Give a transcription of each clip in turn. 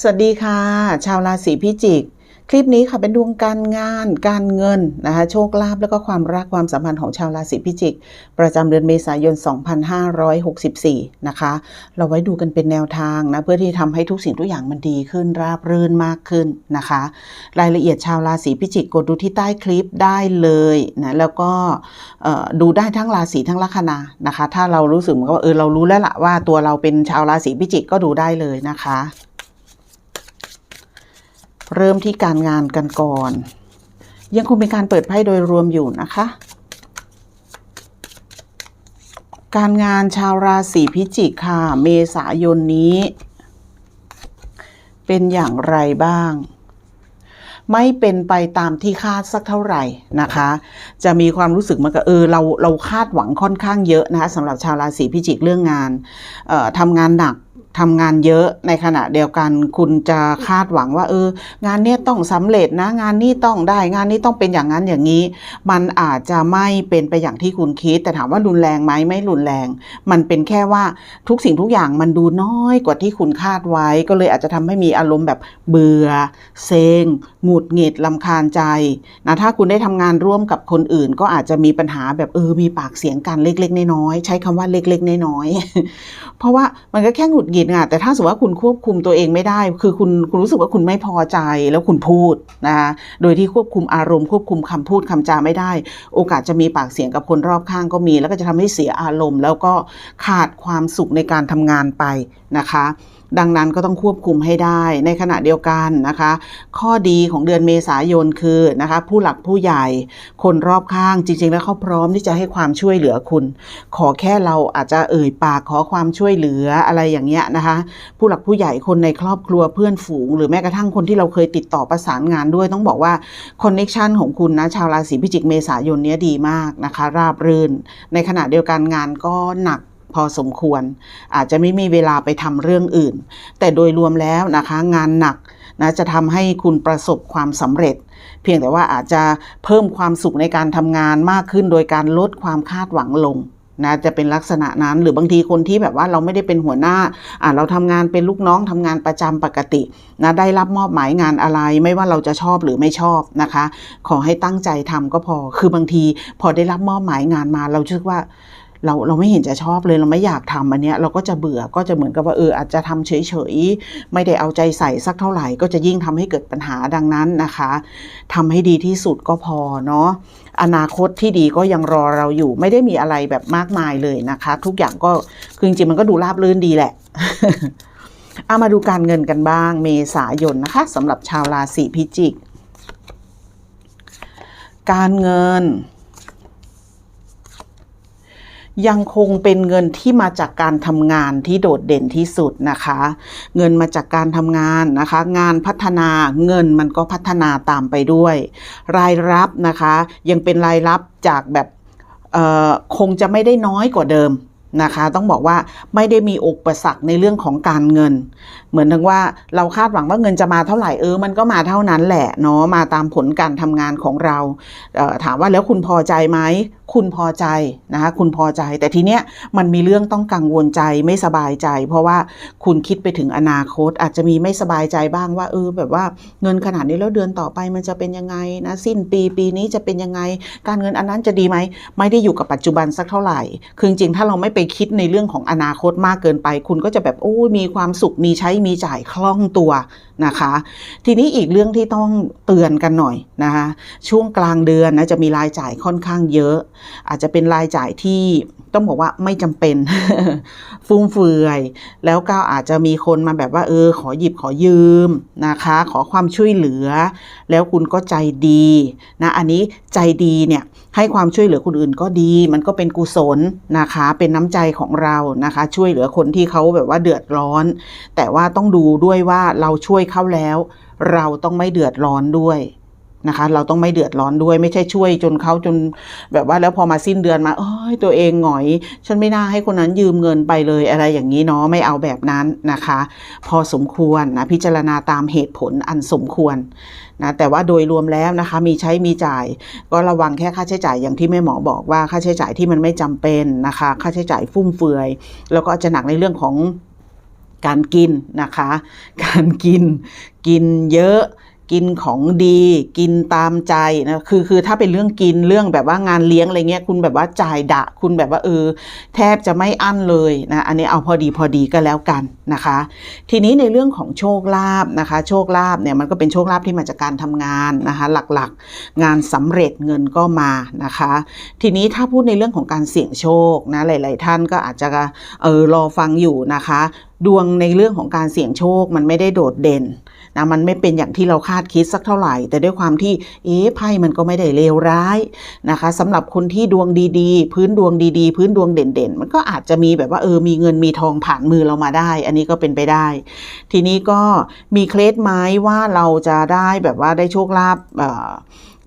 สวัสดีค่ะ ชาวราศีพิจิก คลิปนี้ค่ะเป็นดวงการงาน การเงินนะคะโชคลาภแล้วก็ความรักความสัมพันธ์ของชาวราศีพิจิก ประจำเดือนเมษายน 2564 นะคะ เราไว้ดูกันเป็นแนวทางนะเพื่อที่ทำให้ทุกสิ่งทุกอย่างมันดีขึ้นราบรื่นมากขึ้นนะคะ รายละเอียดชาวราศีพิจิกกดดูที่ใต้คลิปได้เลยนะแล้วก็ดูได้ทั้งราศีทั้งลัคนานะคะ ถ้าเรารู้สึกว่าเออเรารู้แล้วล่ะว่าตัวเราเป็นชาวราศีพิจิกก็ดูได้เลยนะคะ เริ่มที่การงานกันก่อน ยังคงเป็นการเปิดไพ่โดยรวมอยู่นะคะ การงานชาวราศีพิจิกค่ะ เมษายนนี้ เป็นอย่างไรบ้าง ไม่เป็นไปตามที่คาดสักเท่าไหร่นะคะ จะมีความรู้สึกมันก็เออเราเราคาดหวังค่อนข้างเยอะนะคะสำหรับชาวราศีพิจิกเรื่องงานออทำงานหนัก ทำงานเยอะในขณะเดียวกันคุณจะคาดหวังว่า เออ งานเนี้ยต้องสำเร็จนะ งานนี้ต้องได้ งานนี้ต้องเป็นอย่างนั้นอย่างนี้ มันอาจจะไม่เป็นไปอย่างที่คุณคิด แต่ถามว่ารุนแรงไหมไม่รุนแรง มันเป็นแค่ว่าทุกสิ่งทุกอย่างมันดูน้อยกว่าที่คุณคาดไว้ ก็เลยอาจจะทำให้มีอารมณ์แบบเบื่อ เซ็งหงุดหงิดลำคาญใจนะถ้าคุณได้ทำงานร่วมกับคนอื่น ก็อาจจะมีปัญหาแบบเออมีปากเสียงกันเล็ก ๆ น้อยๆใช้คำว่าเล็ก ๆ น้อยๆเพราะว่ามันก็แค่หงุดหงิดอะแต่ถ้าสมมติว่าคุณควบคุมตัวเองไม่ได้ คือคุณคุณรู้สึกว่าคุณไม่พอใจแล้วคุณพูดนะคะโดยที่ควบคุมอารมณ์ควบคุมคำพูดคำจาไม่ได้ โอกาสจะมีปากเสียงกับคนรอบข้างก็มี แล้วก็จะทำให้เสียอารมณ์ แล้วก็ขาดความสุขในการทำงานไปนะคะดังนั้นก็ต้องควบคุมให้ได้ในขณะเดียวกันนะคะ ข้อดีของเดือนเมษายนคือนะคะผู้หลักผู้ใหญ่คนรอบข้างจริง ๆ แล้วเขาพร้อมที่จะให้ความช่วยเหลือคุณ ขอแค่เราอาจจะเอ่ยปากขอความช่วยเหลืออะไรอย่างเงี้ยนะคะผู้หลักผู้ใหญ่คนในครอบครัวเพื่อนฝูง หรือแม้กระทั่งคนที่เราเคยติดต่อประสานงานด้วยต้องบอกว่าคอนเน็ชันของคุณนะชาวราศีพิจิกเมษายนเนี้ยดีมากนะคะ ราบรื่น ในขณะเดียวกันงานก็หนักพอสมควร อาจจะไม่มีเวลาไปทำเรื่องอื่น แต่โดยรวมแล้วนะคะงานหนักนะจะทำให้คุณประสบความสำเร็จ เพียงแต่ว่าอาจจะเพิ่มความสุขในการทำงานมากขึ้น โดยการลดความคาดหวังลง นะจะเป็นลักษณะนั้นหรือบางทีคนที่แบบว่าเราไม่ได้เป็นหัวหน้าอ่าเราทำงานเป็นลูกน้องทำงานประจำปกตินะได้รับมอบหมายงานอะไร ไม่ว่าเราจะชอบหรือไม่ชอบนะคะ ขอให้ตั้งใจทำก็พอ คือบางทีพอได้รับมอบหมายงานมา เราคิดว่าเราเราไม่เห็นจะชอบเลยเราไม่อยากทำอันเนี้ยเราก็จะเบื่อก็จะเหมือนกับว่าเอออาจจะทำเฉยๆไม่ได้เอาใจใส่สักเท่าไหร่ ก็จะยิ่งทำให้เกิดปัญหาดังนั้นนะคะทำให้ดีที่สุดก็พอเนาะ อนาคตที่ดีก็ยังรอเราอยู่ ไม่ได้มีอะไรแบบมากมายเลยนะคะ ทุกอย่างก็คือจริงๆมันก็ดูราบรื่นดีแหละเอามาดูการเงินกันบ้าง เมษายนนะคะสำหรับชาวราศีพิจิก การเงิน ยังคงเป็นเงินที่มาจากการทำงานที่โดดเด่นที่สุดนะคะ เงินมาจากการทำงานนะคะ งานพัฒนาเงินมันก็พัฒนาตามไปด้วย รายรับนะคะ ยังเป็นรายรับจากแบบคงจะไม่ได้น้อยกว่าเดิม นะคะ ต้องบอกว่าไม่ได้มีอุปสรรคในเรื่องของการเงิน เหมือนถึงว่าเราคาดหวังว่าเงินจะมาเท่าไหร่เออมันก็มาเท่านั้นแหละเนาะมาตามผลการทำงานของเราเออถามว่าแล้วคุณพอใจไหมคุณพอใจนะคะคุณพอใจ แต่ทีเนี้ยมันมีเรื่องต้องกังวลใจไม่สบายใจ เพราะว่าคุณคิดไปถึงอนาคต อาจจะมีไม่สบายใจบ้างว่าเออแบบว่าเงินขนาดนี้แล้วเดือนต่อไปมันจะเป็นยังไงนะสิ้นปีปีนี้จะเป็นยังไง การเงินอันนั้นจะดีไหมไม่ได้อยู่กับปัจจุบันสักเท่าไหร่คือจริงถ้าเราไม่ไปคิดในเรื่องของอนาคตมากเกินไป คุณก็จะแบบโอ้ยมีความสุขมีใช้มีจ่ายคล่องตัวนะคะ ทีนี้อีกเรื่องที่ต้องเตือนกันหน่อยนะคะช่วงกลางเดือนนะจะมีรายจ่ายค่อนข้างเยอะ อาจจะเป็นรายจ่ายที่ต้องบอกว่าไม่จำเป็นฟุ่มเฟือย แล้วก็อาจจะมีคนมาแบบว่า เออ ขอหยิบขอยืมนะคะ ขอความช่วยเหลือ แล้วคุณก็ใจดีนะอันนี้ใจดีเนี่ยให้ความช่วยเหลือคนอื่นก็ดี มันก็เป็นกุศลนะคะ เป็นน้ำใจของเรานะคะ ช่วยเหลือคนที่เขาแบบว่าเดือดร้อน แต่ว่าต้องดูด้วยว่าเราช่วยเขาแล้ว เราต้องไม่เดือดร้อนด้วย นะคะ เราต้องไม่เดือดร้อนด้วยไม่ใช่ช่วยจนเขาจนแบบว่าแล้วพอมาสิ้นเดือนมาเอ้ยตัวเองหงอย ฉันไม่น่าให้คนนั้นยืมเงินไปเลยอะไรอย่างนี้เนาะไม่เอาแบบนั้นนะคะ พอสมควรนะพิจารณาตามเหตุผลอันสมควรนะแต่ว่าโดยรวมแล้วนะคะมีใช้มีจ่าย ก็ระวังแค่ค่าใช้จ่ายอย่างที่แม่หมอบอกว่าค่าใช้จ่ายที่มันไม่จำเป็นนะคะ ค่าใช้จ่ายฟุ่มเฟือย แล้วก็จะหนักในเรื่องของการกินนะคะ การกินกินเยอะ กินของดีกินตามใจนะคือคือถ้าเป็นเรื่องกินเรื่องแบบว่างานเลี้ยงอะไรเงี้ยคุณแบบว่าจ่ายดะ คุณแบบว่าเออแทบจะไม่อั้นเลยนะอันนี้เอาพอดีพอดีก็แล้วกันนะคะ ทีนี้ในเรื่องของโชคลาภนะคะ โชคลาภเนี่ยมันก็เป็นโชคลาภที่มาจากการทำงานนะคะหลักๆ งานสำเร็จเงินก็มานะคะ ทีนี้ถ้าพูดในเรื่องของการเสี่ยงโชคนะหลาย ๆ ท่านก็อาจจะเออรอฟังอยู่นะคะ ดวงในเรื่องของการเสี่ยงโชคมันไม่ได้โดดเด่น นะมันไม่เป็นอย่างที่เราคาดคิดสักเท่าไหร่ แต่ด้วยความที่เอ๊ะไพ่มันก็ไม่ได้เลวร้ายนะคะสำหรับคนที่ดวงดีๆ พื้นดวงดีๆ พื้นดวงเด่นๆ มันก็อาจจะมีแบบว่าเออมีเงินมีทองผ่านมือเรามาได้ อันนี้ก็เป็นไปได้ ทีนี้ก็มีเคล็ดไหมว่าเราจะได้แบบว่าได้โชคลาภ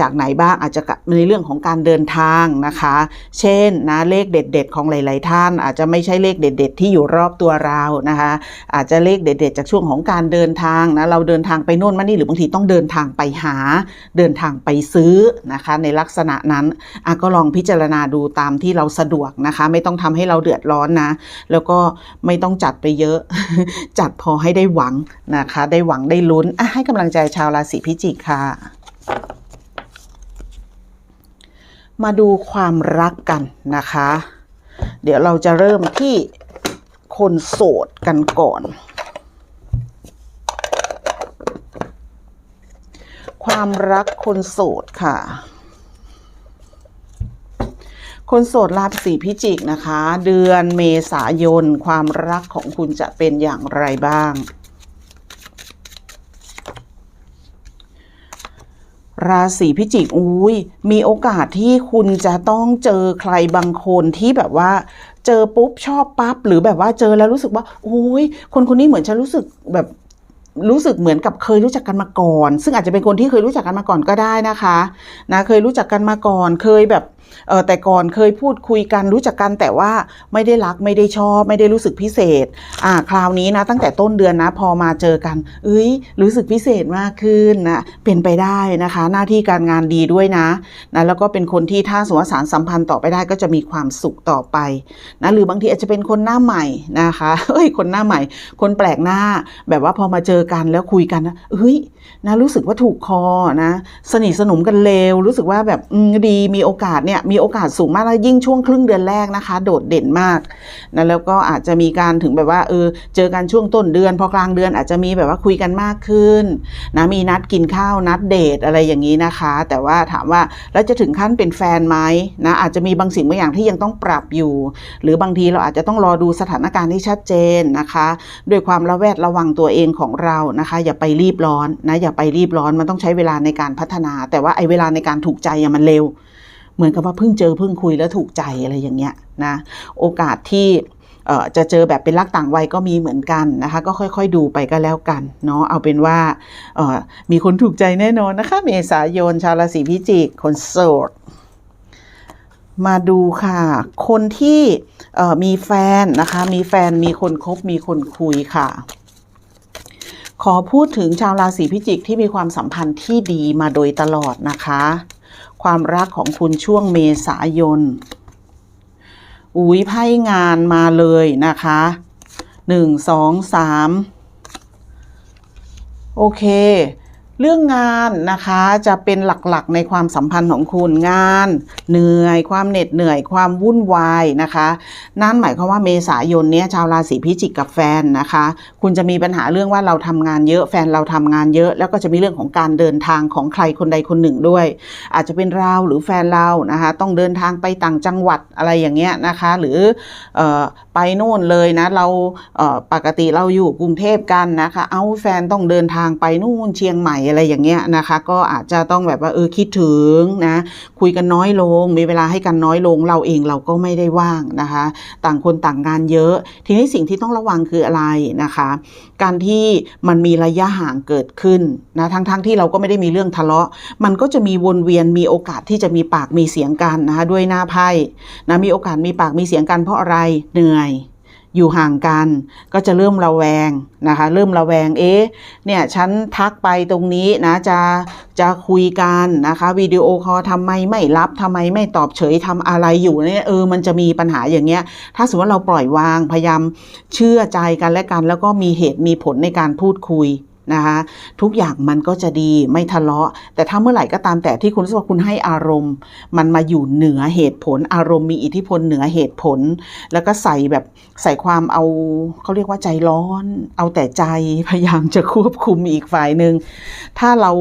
จากไหนบ้างอาจจะในเรื่องของการเดินทางนะคะ เช่นนะเลขเด็ด ๆ ของหลาย ๆ ท่าน อาจจะไม่ใช่เลขเด็ด ๆ ที่อยู่รอบตัวเรานะคะ อาจจะเลขเด็ด ๆ จากช่วงของการเดินทางนะเราเดินทางไปโน่นมานี่หรือบางทีต้องเดินทางไปหา เดินทางไปซื้อนะคะ ในลักษณะนั้นก็ลองพิจารณาดูตามที่เราสะดวกนะคะ ไม่ต้องทำให้เราเดือดร้อนนะ แล้วก็ไม่ต้องจัดไปเยอะ จัดพอให้ได้หวังนะคะ ได้หวังได้ลุ้นให้กำลังใจชาวราศีพิจิกค่ะ มาดูความรักกันนะคะ เดี๋ยวเราจะเริ่มที่คนโสดกันก่อน ความรักคนโสดค่ะ คนโสดราศีพิจิกนะคะ เดือนเมษายนความรักของคุณจะเป็นอย่างไรบ้าง ราศีพิจิกอุ้ยมีโอกาสที่คุณจะต้องเจอใครบางคนที่แบบว่า เจอปุ๊บชอบปั๊บหรือแบบว่าเจอแล้วรู้สึกว่าอุ้ยคนคนนี้เหมือนจะรู้สึกแบบ รู้สึกเหมือนกับเคยรู้จักกันมาก่อน ซึ่งอาจจะเป็นคนที่เคยรู้จักกันมาก่อนก็ได้นะคะนะเคยรู้จักกันมาก่อนเคยแบบเออแต่ก่อนเคยพูดคุยกันรู้จักกันแต่ว่าไม่ได้รักไม่ได้ชอบ ไม่ได้รู้สึกพิเศษอ่าคราวนี้นะตั้งแต่ต้นเดือนนะ พอมาเจอกัน เอ้ย รู้สึกพิเศษมากขึ้นนะเป็นไปได้นะคะ หน้าที่การงานดีด้วยนะนะแล้วก็เป็นคนที่ถ้าสมสารสัมพันธ์ต่อไปได้ก็จะมีความสุขต่อไปนะหรือบางทีอาจจะเป็นคนหน้าใหม่นะคะเอ้ยคนหน้าใหม่ คนแปลกหน้าแบบว่าพอมาเจอกันแล้วคุยกันนะเฮ้ยนะรู้สึกว่าถูกคอนะ สนิทสนมกันเร็วรู้สึกว่าแบบอืดีมีโอกาสเนี่ยมีโอกาสสูงมากแล้วยิ่งช่วงครึ่งเดือนแรกนะคะ โดดเด่นมากนะแล้วก็อาจจะมีการถึงแบบว่าเออเจอกันช่วงต้นเดือน พอกลางเดือนอาจจะมีแบบว่าคุยกันมากขึ้นนะมีนัดกินข้าวนัดเดทอะไรอย่างนี้นะคะ แต่ว่าถามว่าแล้วจะถึงขั้นเป็นแฟนไหมนะอาจจะมีบางสิ่งบางอย่างที่ยังต้องปรับอยู่ หรือบางทีเราอาจจะต้องรอดูสถานการณ์ที่ชัดเจนนะคะ ด้วยความระแวดระวังตัวเองของเรานะคะอย่าไปรีบร้อนนะอย่าไปรีบร้อนมันต้องใช้เวลาในการพัฒนา แต่ว่าไอ้เวลาในการถูกใจอะมันเร็ว เหมือนกับว่าเพิ่งเจอเพิ่งคุยแล้วถูกใจอะไรอย่างเงี้ยนะโอกาสที่จะเจอแบบเป็นรักต่างวัยก็มีเหมือนกันนะคะ ก็ค่อยๆดูไปก็แล้วกันเนาะเอาเป็นว่ามีคนถูกใจแน่นอนนะคะ เมษายนชาวราศีพิจิกคนโสดมาดูค่ะ คนที่มีแฟนนะคะ มีแฟนมีคนคบมีคนคุยค่ะ ขอพูดถึงชาวราศีพิจิกที่มีความสัมพันธ์ที่ดีมาโดยตลอดนะคะ ความรักของคุณช่วงเมษายนอุ้ยไพ่งานมาเลยนะคะหนึ่งสองสามโอเค เรื่องงานนะคะจะเป็นหลักๆในความสัมพันธ์ของคุณงาน เหนื่อยความเหน็ดเหนื่อยความวุ่นวายนะคะ นั่นหมายความว่าเมษายนเนี้ยชาวราศีพิจิกกับแฟนนะคะ คุณจะมีปัญหาเรื่องว่าเราทำงานเยอะแฟนเราทำงานเยอะ แล้วก็จะมีเรื่องของการเดินทางของใครคนใดคนหนึ่งด้วย อาจจะเป็นเราหรือแฟนเรานะคะต้องเดินทางไปต่างจังหวัดอะไรอย่างเงี้ยนะคะ หรือออไปโน่นเลยนะเราเปกติเราอยู่กรุงเทพกันนะคะ เอาแฟนต้องเดินทางไปนู่นเชียงใหม่อะไรอย่างเงี้ยนะคะ ก็อาจจะต้องแบบว่าเออคิดถึงนะคุยกันน้อยลง มีเวลาให้กันน้อยลง เราเองเราก็ไม่ได้ว่างนะคะ ต่างคนต่างงานเยอะ ทีนี้สิ่งที่ต้องระวังคืออะไรนะคะ การที่มันมีระยะห่างเกิดขึ้นนะทั้งๆทที่เราก็ไม่ได้มีเรื่องทะเลาะ มันก็จะมีวนเวียนมีโอกาสที่จะมีปากมีเสียงกันนะคะด้วยหน้าไพ่นะมีโอกาสมีปากมีเสียงกันเพราะอะไรเหนื่อย อยู่ห่างกัน ก็จะเริ่มระแวงนะคะ เริ่มระแวงเอ๊ะเนี่ยฉันทักไปตรงนี้นะจะจะคุยกันนะคะวิดีโอคอลทำไมไม่รับทำไมไม่ตอบเฉยทำอะไรอยู่เนี่ยเออมันจะมีปัญหาอย่างเงี้ย ถ้าสมมติว่าเราปล่อยวางพยายามเชื่อใจกันและกัน แล้วก็มีเหตุมีผลในการพูดคุย นะคะทุกอย่างมันก็จะดีไม่ทะเลาะ แต่ถ้าเมื่อไหร่ก็ตามแต่ที่คุณรู้สึกว่าคุณให้อารมณ์ มันมาอยู่เหนือเหตุผล อารมณ์มีอิทธิพลเหนือเหตุผล แล้วก็ใส่แบบใส่ความเอาเขาเรียกว่าใจร้อน เอาแต่ใจพยายามจะควบคุมอีกฝ่ายหนึ่งถ้าเรา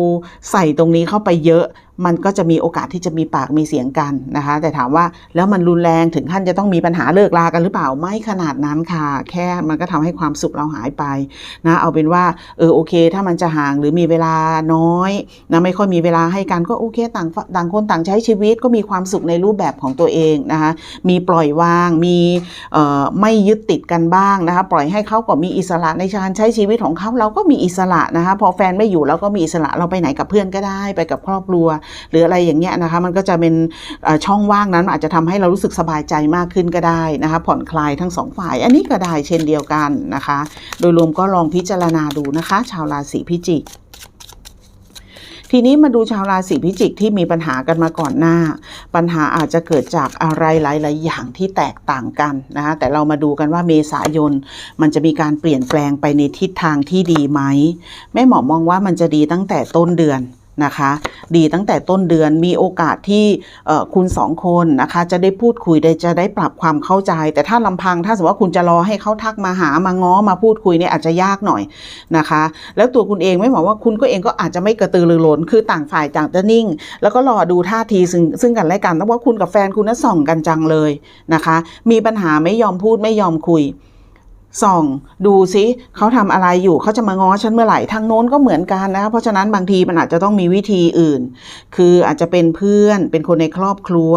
ใส่ตรงนี้เข้าไปเยอะมันก็จะมีโอกาสที่จะมีปากมีเสียงกันนะคะ แต่ถามว่าแล้วมันรุนแรงถึงขั้นจะต้องมีปัญหาเลิกลากันหรือเปล่าไม่ขนาดนั้นค่ะ แค่มันก็ทำให้ความสุขเราหายไปนะเอาเป็นว่าเออโอเค ถ้ามันจะห่างหรือมีเวลาน้อยนะไม่ค่อยมีเวลาให้กันก็โอเคต่างต่างคนต่างใช้ชีวิตก็มีความสุขในรูปแบบของตัวเองนะคะมีปล่อยวางมีไม่ยึดติดกันบ้างนะคะปล่อยให้เขาก็มีอิสระในการใช้ชีวิตของเขาเราก็มีอิสระนะคะพอแฟนไม่อยู่เราก็มีอิสระเราไปไหนกับเพื่อนก็ได้ ไปกับครอบครัวหรืออะไรอย่างเงี้ยนะคะมันก็จะเป็นช่องว่างนั้นอาจจะทำให้เรารู้สึกสบายใจมากขึ้นก็ได้นะคะผ่อนคลายทั้งสองฝ่าย อันนี้ก็ได้เช่นเดียวกันนะคะ โดยรวมก็ลองพิจารณาดูนะคะ ชาวราศีพิจิกทีนี้มาดูชาวราศีพิจิกที่มีปัญหากันมาก่อนหน้า ปัญหาอาจจะเกิดจากอะไรหลาย ๆ อย่างที่แตกต่างกันนะคะแต่เรามาดูกันว่าเมษายนมันจะมีการเปลี่ยนแปลงไปในทิศทางที่ดีไหมแม่หมอมองว่ามันจะดีตั้งแต่ต้นเดือน นะคะ ดีตั้งแต่ต้นเดือนมีโอกาสที่คุณสองคนนะคะ จะได้พูดคุยได้จะได้ปรับความเข้าใจ แต่ถ้าลำพังถ้าสมมติว่าคุณจะรอให้เขาทักมาหามาง้อมาพูดคุยเนี่ยอาจจะยากหน่อยนะคะ แล้วตัวคุณเองไม่บอกว่าคุณก็เองก็อาจจะไม่กระตือรือร้นคือต่างฝ่ายต่างจะนิ่ง แล้วก็รอดูท่าทีซึ่งซึ่งกันและกันต้องว่าคุณกับแฟนคุณน่ะส่องกันจังเลยนะคะ มีปัญหาไม่ยอมพูดไม่ยอมคุย ส่อง ดูซิเขาทำอะไรอยู่เขาจะมาง้อฉันเมื่อไหร่ทางโน้นก็เหมือนกันนะคะเพราะฉะนั้นบางทีมันอาจจะต้องมีวิธีอื่น คืออาจจะเป็นเพื่อนเป็นคนในครอบครัว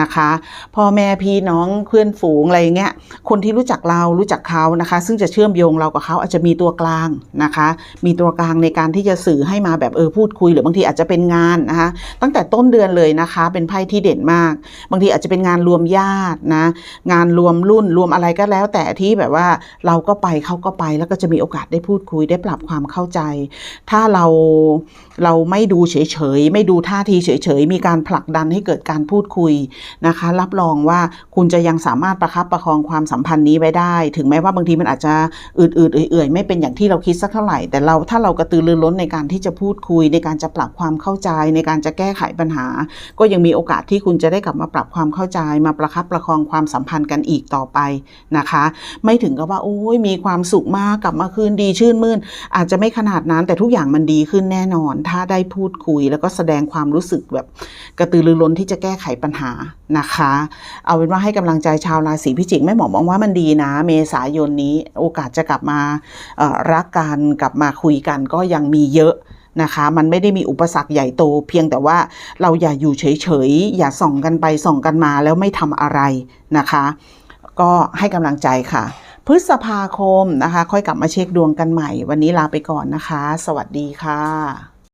นะคะ พ่อแม่พี่น้องเพื่อนฝูงอะไรเงี้ยคนที่รู้จักเรารู้จักเขานะคะ ซึ่งจะเชื่อมโยงเรากับเขาอาจจะมีตัวกลางนะคะ มีตัวกลางในการที่จะสื่อให้มาแบบเออพูดคุย หรือบางทีอาจจะเป็นงานนะคะ ตั้งแต่ต้นเดือนเลยนะคะ เป็นไพ่ที่เด่นมาก บางทีอาจจะเป็นงานรวมญาตินะงานรวมรุ่นรวมอะไรก็แล้ว แต่ที่แบบว่าเราก็ไปเขาก็ไปแล้วก็จะมีโอกาสได้พูดคุยได้ปรับความเข้าใจ ถ้าเราเราไม่ดูเฉยๆไม่ดูท่าทีเฉยๆมีการผลักดันให้เกิดการพูดคุยนะคะ รับรองว่าคุณจะยังสามารถประคับประคองความสัมพันธ์นี้ไว้ได้ ถึงแม้ว่าบางทีมันอาจจะอืดๆเอื่อยๆ ไม่เป็นอย่างที่เราคิดสักเท่าไหร่ แต่เราถ้าเรากระตือรือร้นในการที่จะพูดคุย ในการจะปรับความเข้าใจ ในการจะแก้ไขปัญหา ก็ยังมีโอกาสที่คุณจะได้กลับมาปรับความเข้าใจ มาประคับประคองความสัมพันธ์กันอีกต่อไปนะคะ ไม่ถึงกับว่าโอ้ยมีความสุขมากกลับมาคืนดีชื่นมื่น อาจจะไม่ขนาดนั้นแต่ทุกอย่างมันดีขึ้นแน่นอน ถ้าได้พูดคุยแล้วก็แสดงความรู้สึกแบบกระตือรือร้นที่จะแก้ไขปัญหานะคะ เอาเป็นว่าให้กำลังใจชาวราศีพิจิกแม่หมอมองว่ามันดีนะ เมษายนนี้โอกาสจะกลับมารักกันกลับมาคุยกันก็ยังมีเยอะนะคะ มันไม่ได้มีอุปสรรคใหญ่โต เพียงแต่ว่าเราอย่าอยู่เฉยๆ อย่าส่องกันไปส่องกันมาแล้วไม่ทำอะไรนะคะ ก็ให้กำลังใจค่ะ พฤษภาคมนะคะ ค่อยกลับมาเช็คดวงกันใหม่ วันนี้ลาไปก่อนนะคะ สวัสดีค่ะ